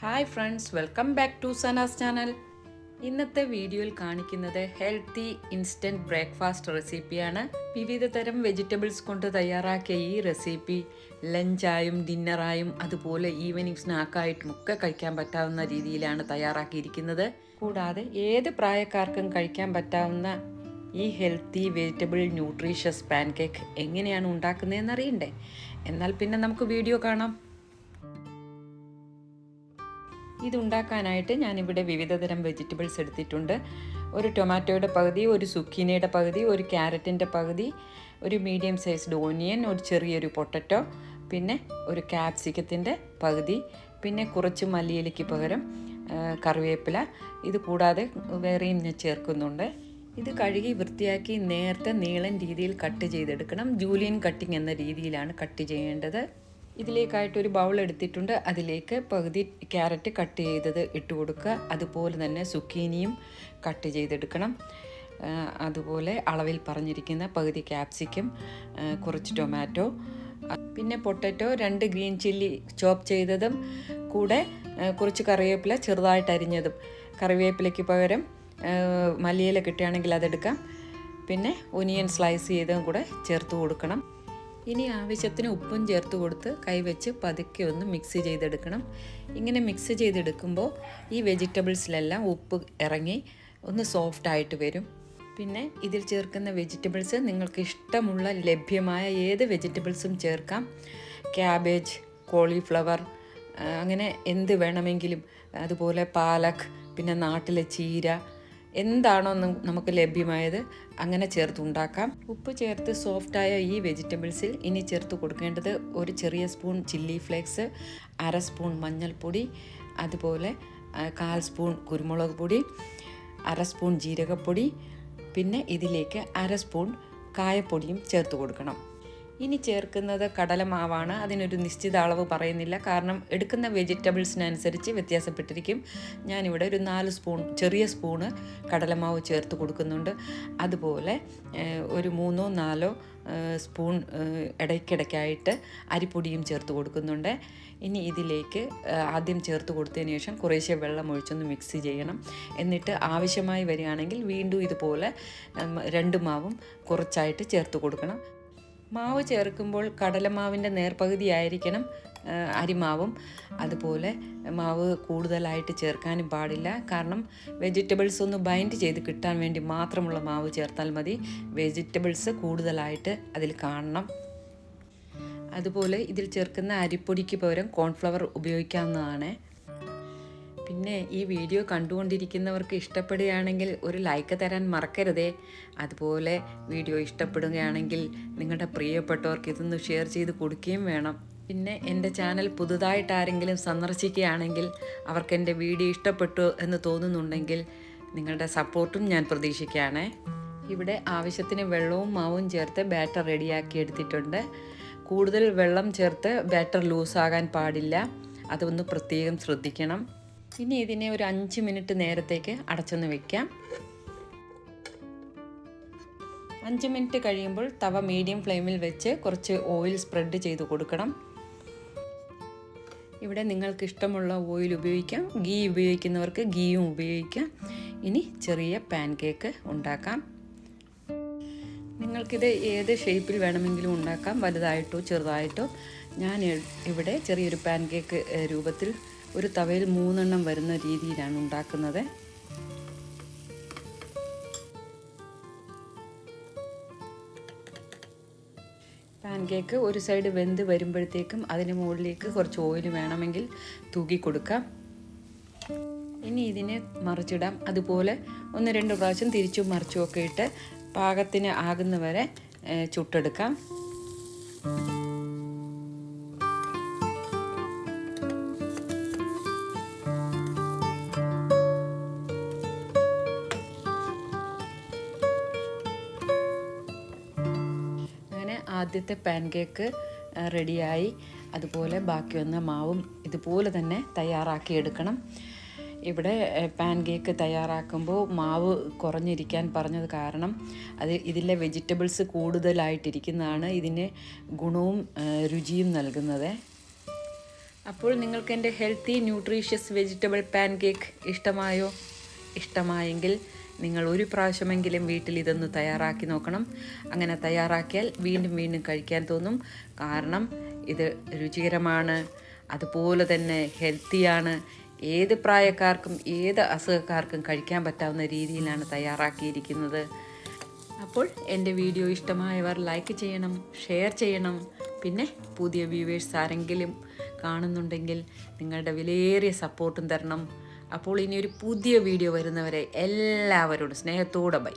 Hi friends welcome back to Sana's channel ഇന്നത്തെ വീഡിയോയിൽ കാണിക്കുന്നത് ഹെൽത്തി ഇൻസ്റ്റന്റ് ബ്രേക്ക്ഫാസ്റ്റ് റെസിപ്പിയാണ് വിവിധ തരം വെജിറ്റബിൾസ് കൊണ്ട് തയ്യാറാക്കിയ ഈ റെസിപ്പി ലഞ്ചായും ഡിന്നറായും അതുപോലെ ഈവനിങ് സ്നാക്കായിട്ടും ഒക്കെ കഴിക്കാൻ പറ്റാവുന്ന രീതിയിലാണ് തയ്യാറാക്കിയിരിക്കുന്നത്. കൂടാതെ ഏത് പ്രായക്കാർക്കും കഴിക്കാൻ പറ്റാവുന്ന ഈ ഹെൽത്തി വെജിറ്റബിൾ ന്യൂട്രീഷ്യസ് പാൻകേക്ക് എങ്ങനെയാണ് ഉണ്ടാക്കുന്നതെന്ന് അറിയണ്ടേ? എന്നാൽ പിന്നെ നമുക്ക് വീഡിയോ കാണാം. ഇതുണ്ടാക്കാനായിട്ട് ഞാനിവിടെ വിവിധ തരം വെജിറ്റബിൾസ് എടുത്തിട്ടുണ്ട്. ഒരു ടൊമാറ്റോയുടെ പകുതി ഒരു സുക്കീനയുടെ പകുതി ഒരു ക്യാരറ്റിന്റെ പകുതി ഒരു മീഡിയം സൈസ്ഡ് ഓനിയൻ ഒരു ചെറിയൊരു പൊട്ടറ്റോ പിന്നെ ഒരു ക്യാപ്സിക്കത്തിന്റെ പകുതി പിന്നെ കുറച്ച് മല്ലിയിലയ്ക്ക് പകരം കറിവേപ്പില. ഇത് കൂടാതെ വേറെയും ഞാൻ ചേർക്കുന്നുണ്ട്. ഇത് കഴുകി വൃത്തിയാക്കി നേരത്തെ നീളൻ രീതിയിൽ കട്ട് ചെയ്തെടുക്കണം. ജൂലിയൻ കട്ടിങ് എന്ന രീതിയിലാണ് കട്ട് ചെയ്യേണ്ടത്. ഇതിലേക്കായിട്ട് ഒരു ബൗൾ എടുത്തിട്ടുണ്ട്. അതിലേക്ക് പകുതി ക്യാരറ്റ് കട്ട് ചെയ്തത് ഇട്ട് കൊടുക്കുക. അതുപോലെ തന്നെ സുക്കീനിയും കട്ട് ചെയ്തെടുക്കണം. അതുപോലെ അളവിൽ പറഞ്ഞിരിക്കുന്ന പകുതി ക്യാപ്സിക്കം കുറച്ച് ടൊമാറ്റോ പിന്നെ പൊട്ടറ്റോ രണ്ട് ഗ്രീൻ ചില്ലി ചോപ്പ് ചെയ്തതും കൂടെ കുറച്ച് കറിവേപ്പില ചെറുതായിട്ട് അരിഞ്ഞതും. കറിവേപ്പിലയ്ക്ക് പകരം മല്ലിയില കിട്ടുകയാണെങ്കിൽ അതെടുക്കാം. പിന്നെ ഒനിയൻ സ്ലൈസ് ചെയ്തതും കൂടെ ചേർത്ത് കൊടുക്കണം. ഇനി ആവശ്യത്തിന് ഉപ്പും ചേർത്ത് കൊടുത്ത് കൈവച്ച് പതുക്കെ ഒന്ന് മിക്സ് ചെയ്തെടുക്കണം. ഇങ്ങനെ മിക്സ് ചെയ്തെടുക്കുമ്പോൾ ഈ വെജിറ്റബിൾസിലെല്ലാം ഉപ്പ് ഇറങ്ങി ഒന്ന് സോഫ്റ്റ് ആയിട്ട് വരും. പിന്നെ ഇതിൽ ചേർക്കുന്ന വെജിറ്റബിൾസ് നിങ്ങൾക്ക് ഇഷ്ടമുള്ള ലഭ്യമായ ഏത് വെജിറ്റബിൾസും ചേർക്കാം. ക്യാബേജ് കോളിഫ്ലവർ അങ്ങനെ എന്ത് വേണമെങ്കിലും. അതുപോലെ പാലക് പിന്നെ നാട്ടിലെ ചീര എന്താണോ നമുക്ക് ലഭ്യമായത് അങ്ങനെ ചേർത്ത് ഉണ്ടാക്കാം. ഉപ്പ് ചേർത്ത് സോഫ്റ്റായ ഈ വെജിറ്റബിൾസിൽ ഇനി ചേർത്ത് കൊടുക്കേണ്ടത് ഒരു ചെറിയ സ്പൂൺ ചില്ലി ഫ്ലേക്സ് അര സ്പൂൺ മഞ്ഞൾപ്പൊടി അതുപോലെ കാൽ സ്പൂൺ കുരുമുളക് പൊടി അര സ്പൂൺ ജീരകപ്പൊടി പിന്നെ ഇതിലേക്ക് അര സ്പൂൺ കായപ്പൊടിയും ചേർത്ത് കൊടുക്കണം. ഇനി ചേർക്കുന്നത് കടലമാവാണ്. അതിനൊരു നിശ്ചിത അളവ് പറയുന്നില്ല. കാരണം എടുക്കുന്ന വെജിറ്റബിൾസിനനുസരിച്ച് വ്യത്യാസപ്പെട്ടിരിക്കും. ഞാനിവിടെ ഒരു നാല് സ്പൂൺ ചെറിയ സ്പൂണ് കടലമാവ് ചേർത്ത് കൊടുക്കുന്നുണ്ട്. അതുപോലെ ഒരു മൂന്നോ നാലോ സ്പൂൺ ഇടയ്ക്കിടയ്ക്കായിട്ട് അരിപ്പൊടിയും ചേർത്ത് കൊടുക്കുന്നുണ്ട്. ഇനി ഇതിലേക്ക് ആദ്യം ചേർത്ത് കൊടുത്തതിന് ശേഷം കുറേശ്ശെ വെള്ളം ഒഴിച്ചൊന്ന് മിക്സ് ചെയ്യണം. എന്നിട്ട് ആവശ്യമായി വരികയാണെങ്കിൽ വീണ്ടും ഇതുപോലെ രണ്ട് മാവും കുറച്ചായിട്ട് ചേർത്ത് കൊടുക്കണം. മാവ് ചേർക്കുമ്പോൾ കടലമാവിന്റെ നേർപകുതി ആയിരിക്കണം അരിമാവും. അതുപോലെ മാവ് കൂടുതലായിട്ട് ചേർക്കാനും പാടില്ല. കാരണം വെജിറ്റബിൾസ് ഒന്ന് ബൈൻഡ് ചെയ്ത് കിട്ടാൻ വേണ്ടി മാത്രമുള്ള മാവ് ചേർത്താൽ മതി. വെജിറ്റബിൾസ് കൂടുതലായിട്ട് അതിൽ കാണണം. അതുപോലെ ഇതിൽ ചേർക്കുന്ന അരിപ്പൊടിക്ക് പകരം കോൺഫ്ലവർ ഉപയോഗിക്കാവുന്നതാണ്. പിന്നെ ഈ വീഡിയോ കണ്ടുകൊണ്ടിരിക്കുന്നവർക്ക് ഇഷ്ടപ്പെടുകയാണെങ്കിൽ ഒരു ലൈക്ക് തരാൻ മറക്കരുതേ. അതുപോലെ വീഡിയോ ഇഷ്ടപ്പെടുകയാണെങ്കിൽ നിങ്ങളുടെ പ്രിയപ്പെട്ടവർക്ക് ഇതൊന്ന് ഷെയർ ചെയ്ത് കൊടുക്കുകയും വേണം. പിന്നെ എന്റെ ചാനൽ പുതുതായിട്ട് ആരെങ്കിലും സന്ദർശിക്കുകയാണെങ്കിൽ അവർക്ക് എന്റെ വീഡിയോ ഇഷ്ടപ്പെട്ടു എന്ന് തോന്നുന്നുണ്ടെങ്കിൽ നിങ്ങളുടെ സപ്പോർട്ടും ഞാൻ പ്രതീക്ഷിക്കുകയാണേ. ഇവിടെ ആവശ്യത്തിന് വെള്ളവും മാവും ചേർത്ത് ബാറ്റർ റെഡിയാക്കി എടുത്തിട്ടുണ്ട്. കൂടുതൽ വെള്ളം ചേർത്ത് ബാറ്റർ ലൂസാകാൻ പാടില്ല. അതൊന്ന് പ്രത്യേകം ശ്രദ്ധിക്കണം. ഇനി ഇതിനെ ഒരു അഞ്ച് മിനിറ്റ് നേരത്തേക്ക് അടച്ചൊന്ന് വെക്കാം. അഞ്ച് മിനിറ്റ് കഴിയുമ്പോൾ തവ മീഡിയം ഫ്ലെയിമിൽ വെച്ച് കുറച്ച് ഓയിൽ സ്പ്രെഡ് ചെയ്ത് കൊടുക്കണം. ഇവിടെ നിങ്ങൾക്ക് ഇഷ്ടമുള്ള ഓയിൽ ഉപയോഗിക്കാം. ഗീ ഉപയോഗിക്കുന്നവർക്ക് ഗീയും ഉപയോഗിക്കാം. ഇനി ചെറിയ പാൻ കേക്ക് ഉണ്ടാക്കാം. നിങ്ങൾക്കിത് ഏത് ഷേപ്പിൽ വേണമെങ്കിലും ഉണ്ടാക്കാം. വലുതായിട്ടോ ചെറുതായിട്ടോ. ഞാൻ ഇവിടെ ചെറിയൊരു പാൻ കേക്ക് രൂപത്തിൽ ഒരു തവയിൽ മൂന്നെണ്ണം വരുന്ന രീതിയിലാണ് ഉണ്ടാക്കുന്നത്. പാൻ കേക്ക് ഒരു സൈഡ് വെന്ത് വരുമ്പോഴത്തേക്കും അതിന് മുകളിലേക്ക് കുറച്ച് ഓയിൽ വേണമെങ്കിൽ തൂക്കി കൊടുക്കാം. ഇനി ഇതിനെ മറിച്ചിടാം. അതുപോലെ ഒന്ന് രണ്ട് പ്രാവശ്യം തിരിച്ചും മറിച്ചും ഒക്കെ ഇട്ട് പാകത്തിന് ആകുന്നവരെ ചുട്ടെടുക്കാം. ആദ്യത്തെ പാൻ കേക്ക് റെഡിയായി. അതുപോലെ ബാക്കി വന്ന മാവും ഇതുപോലെ തന്നെ തയ്യാറാക്കി എടുക്കണം. ഇവിടെ പാൻ കേക്ക് തയ്യാറാക്കുമ്പോൾ മാവ് കുറഞ്ഞിരിക്കാൻ പറഞ്ഞത് കാരണം അത് ഇതിലെ വെജിറ്റബിൾസ് കൂടുതലായിട്ടിരിക്കുന്നതാണ്. ഇതിന് ഗുണവും രുചിയും നൽകുന്നത്. അപ്പോൾ നിങ്ങൾക്ക് എന്റെ healthy nutritious vegetable pancake ഇഷ്ടമായോ? ഇഷ്ടമായെങ്കിൽ നിങ്ങൾ ഒരു പ്രാവശ്യമെങ്കിലും വീട്ടിൽ ഇതൊന്ന് തയ്യാറാക്കി നോക്കണം. അങ്ങനെ തയ്യാറാക്കിയാൽ വീണ്ടും വീണ്ടും കഴിക്കാൻ തോന്നും. കാരണം ഇത് രുചികരമാണ്. അതുപോലെ തന്നെ ഹെൽത്തിയാണ് ഏത് പ്രായക്കാർക്കും ഏത് അസുഖക്കാർക്കും കഴിക്കാൻ പറ്റാവുന്ന രീതിയിലാണ് തയ്യാറാക്കിയിരിക്കുന്നത്. അപ്പോൾ എന്റെ വീഡിയോ ഇഷ്ടമായവർ ലൈക്ക് ചെയ്യണം ഷെയർ ചെയ്യണം. പിന്നെ പുതിയ വ്യൂവേഴ്സ് ആരെങ്കിലും കാണുന്നുണ്ടെങ്കിൽ നിങ്ങളുടെ വിലയേറിയ സപ്പോർട്ടും തരണം. അപ്പോൾ ഇനി ഒരു പുതിയ വീഡിയോ വരുന്നവരെ എല്ലാവരോടും സ്നേഹത്തോടെ ബൈ.